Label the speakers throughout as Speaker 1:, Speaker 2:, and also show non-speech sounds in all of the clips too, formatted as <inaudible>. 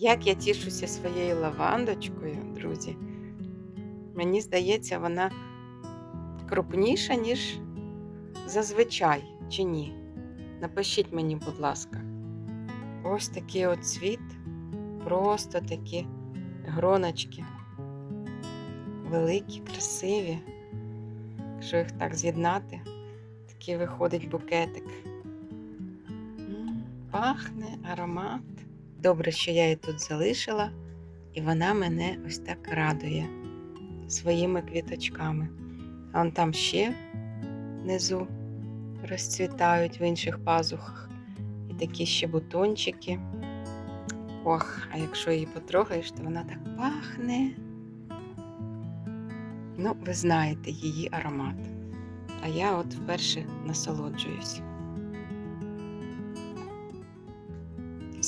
Speaker 1: Як я тішуся своєю лавандочкою, друзі. Мені здається, вона крупніша, ніж зазвичай, чи ні? Напишіть мені, будь ласка. Ось такий от цвіт, просто такі гроночки. Великі, красиві. Якщо їх так з'єднати, такий виходить букетик. Пахне аромат. Добре, що я її тут залишила, і вона мене ось так радує своїми квіточками. А вон там ще внизу розцвітають в інших пазухах. І такі ще бутончики. Ох, а якщо її потрогаєш, то вона так пахне. Ну, ви знаєте її аромат. А я от вперше насолоджуюсь.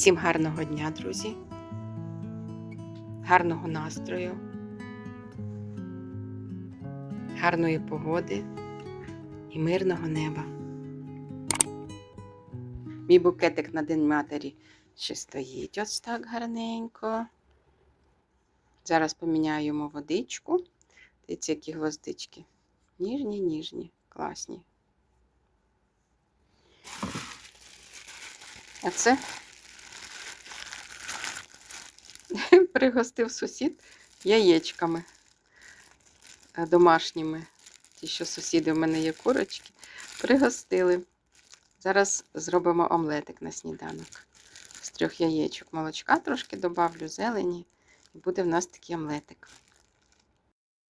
Speaker 1: Всім гарного дня, друзі. Гарного настрою, гарної погоди і мирного неба. Мій букетик на День матері ще стоїть ось так гарненько. Зараз поміняю водичку. Дивіться, які гвоздички. Ніжні, ніжні, класні. А це пригостив сусід яєчками е, домашніми. Ті, що сусіди в мене є курочки, пригостили. Зараз зробимо омлетик на сніданок. З трьох яєчок молочка трошки добавлю, зелені, і буде в нас такий омлетик.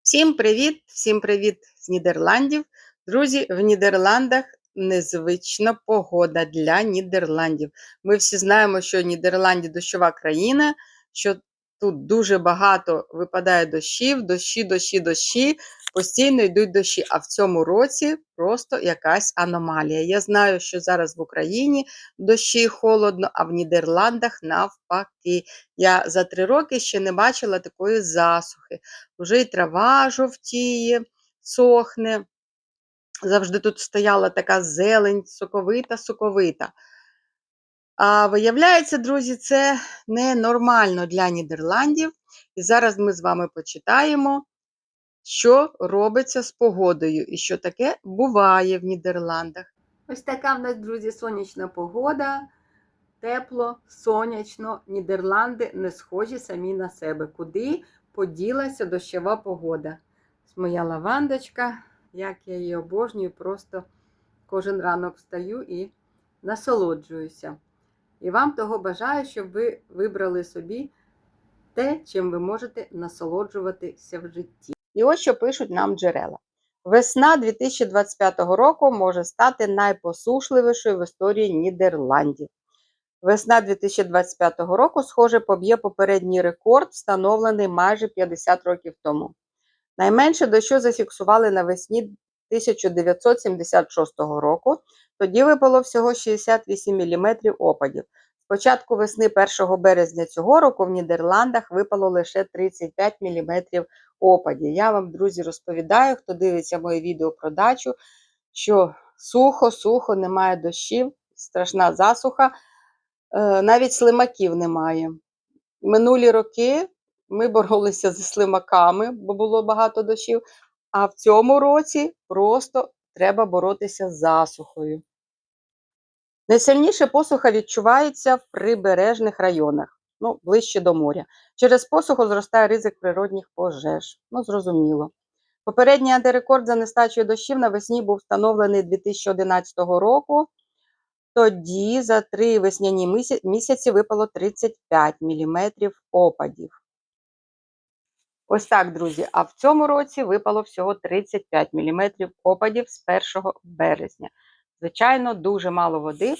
Speaker 1: Всім привіт! Всім привіт з Нідерландів. Друзі, в Нідерландах незвична погода для Нідерландів. Ми всі знаємо, що Нідерланді дощова країна, що тут дуже багато випадає дощів, дощі, дощі, дощі, постійно йдуть дощі. А в цьому році просто якась аномалія. Я знаю, що зараз в Україні дощі холодно, а в Нідерландах навпаки. Я за три роки ще не бачила такої засухи. Уже і трава жовтіє, сохне. Завжди тут стояла така зелень, соковита, соковита. А виявляється, друзі, це ненормально для Нідерландів. І зараз ми з вами почитаємо, що робиться з погодою і що таке буває в Нідерландах. Ось така в нас, друзі, сонячна погода. Тепло, сонячно, Нідерланди не схожі самі на себе. Куди поділася дощова погода? Моя лавандочка, як я її обожнюю, просто кожен ранок встаю і насолоджуюся. І вам того бажаю, щоб ви вибрали собі те, чим ви можете насолоджуватися в житті. І ось що пишуть нам джерела. Весна 2025 року може стати найпосушливішою в історії Нідерландів. Весна 2025 року, схоже, поб'є попередній рекорд, встановлений майже 50 років тому. Найменше дощу зафіксували навесні 1976 року. Тоді випало всього 68 мм опадів. З початку весни 1 березня цього року в Нідерландах випало лише 35 мм опадів. Я вам, друзі, розповідаю, хто дивиться моє відео про дачу, що сухо, сухо, немає дощів, страшна засуха, е, навіть слимаків немає. Минулі роки ми боролися <laughs> зі слимаками, бо було багато дощів. А в цьому році просто треба боротися з засухою. Найсильніше посуха відчувається в прибережних районах, ну, ближче до моря. Через посуху зростає ризик природних пожеж. Ну, зрозуміло. Попередній антирекорд за нестачею дощів навесні був встановлений 2011 року. Тоді за три весняні місяці випало 35 мм опадів. Ось так, друзі. А в цьому році випало всього 35 мм опадів з 1 березня. Звичайно, дуже мало води.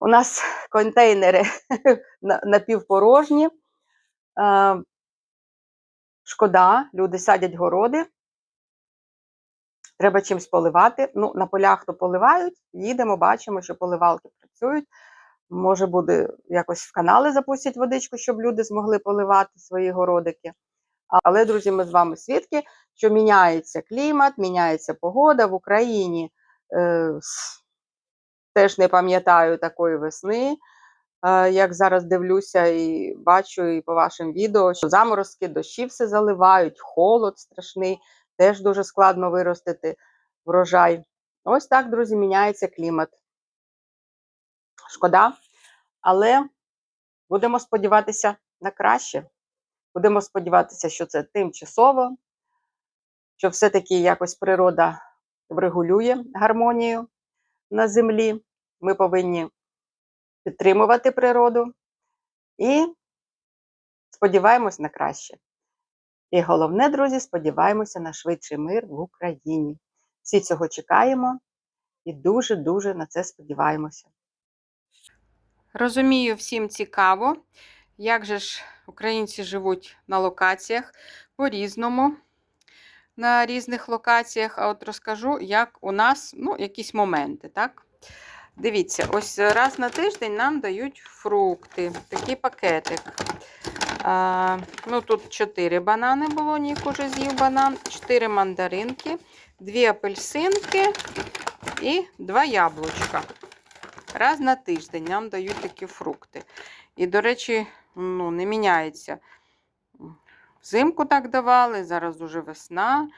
Speaker 1: У нас <laughs> контейнери <laughs> напівпорожні. Шкода, люди садять городи. Треба чимось поливати. Ну, на полях то поливають, їдемо, бачимо, що поливалки працюють. Може буде якось в канали запустять водичку, щоб люди змогли поливати свої городики. Але, друзі, ми з вами свідки, що міняється клімат, міняється погода в Україні. Е, теж не пам'ятаю такої весни. Е, Як зараз дивлюся і бачу і по вашим відео, що заморозки, дощі все заливають, холод страшний, теж дуже складно виростити врожай. Ось так, друзі, міняється клімат. Шкода, але будемо сподіватися на краще. Будемо сподіватися, що це тимчасово, що все-таки якось природа врегулює гармонію на землі. Ми повинні підтримувати природу і сподіваємось на краще. І головне, друзі, сподіваємося на швидший мир в Україні. Всі цього чекаємо і дуже-дуже на це сподіваємося. Розумію, всім цікаво, як же ж українці живуть на локаціях по-різному, на різних локаціях. А от розкажу, як у нас ну, якісь моменти. так? Дивіться, ось раз на тиждень нам дають фрукти, такий пакетик. А, ну, Тут 4 банани було, Нік уже з'їв банан, 4 мандаринки, 2 апельсинки і 2 яблучка. Раз на тиждень нам дають такі фрукти. І, до речі, ну, не міняється. Взимку так давали, зараз уже весна.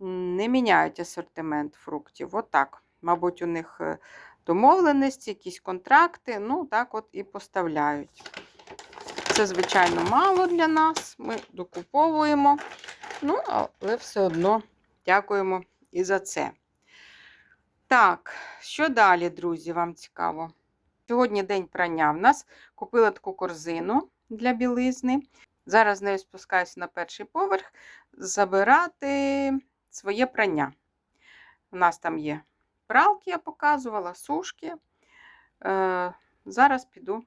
Speaker 1: Не міняють асортимент фруктів. Отак. Мабуть, у них е, домовленості, якісь контракти, ну, так от і поставляють. Це, звичайно, мало для нас. Ми докуповуємо. Ну, але все одно дякуємо і за це. Так, що далі, друзі, вам цікаво? Сьогодні день прання в нас. Купила таку корзину для білизни. Зараз з нею спускаюся на перший поверх забирати своє прання. У нас там є пралки, я показувала, сушки. Е, Зараз піду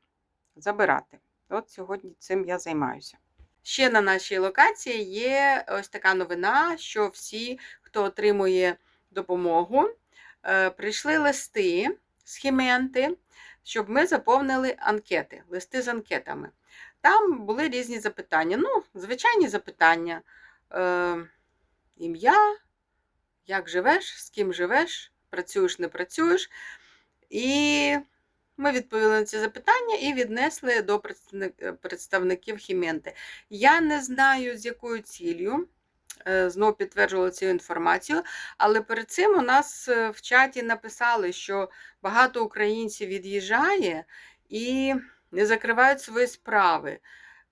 Speaker 1: забирати. От сьогодні цим я займаюся. Ще на нашій локації є ось така новина, що всі, хто отримує допомогу, е, прийшли листи з Хіменти, щоб ми заповнили анкети, листи з анкетами. Там були різні запитання. Ну, звичайні запитання. Е, Ім'я, як живеш, з ким живеш, працюєш, не працюєш. І ми відповіли на ці запитання і віднесли до представників Хіменти. Я не знаю, з якою ціллю. Знову підтверджувала цю інформацію, але перед цим у нас е, в чаті написали, що багато українців від'їжджає і не закривають свої справи.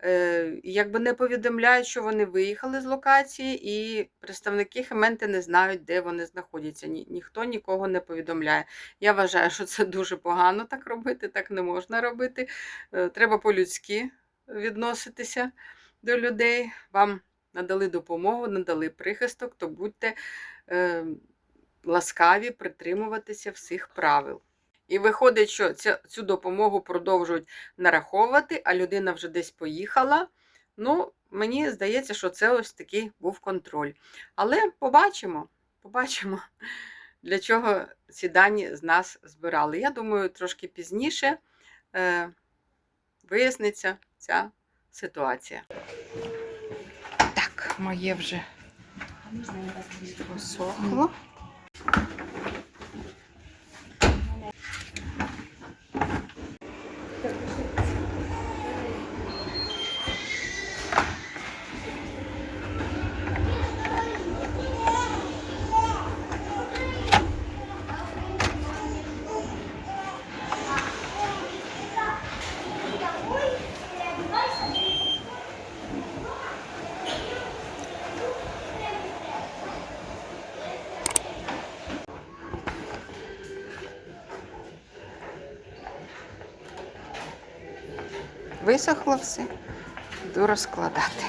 Speaker 1: Е, якби не повідомляють, що вони виїхали з локації, і представники Хементи не знають, де вони знаходяться. Ні, Ніхто нікого не повідомляє. Я вважаю, що це дуже погано так робити, так не можна робити. Е, треба по-людськи відноситися до людей. Вам надали допомогу, надали прихисток, то будьте е, ласкаві притримуватися всіх правил. І виходить, що цю допомогу продовжують нараховувати, а людина вже десь поїхала. Ну, мені здається, що це ось такий був контроль. Але побачимо, побачимо, для чого ці дані з нас збирали. Я думаю, трошки пізніше е, виясниться ця ситуація. Моє вже посохло. Висохло все, буду розкладати.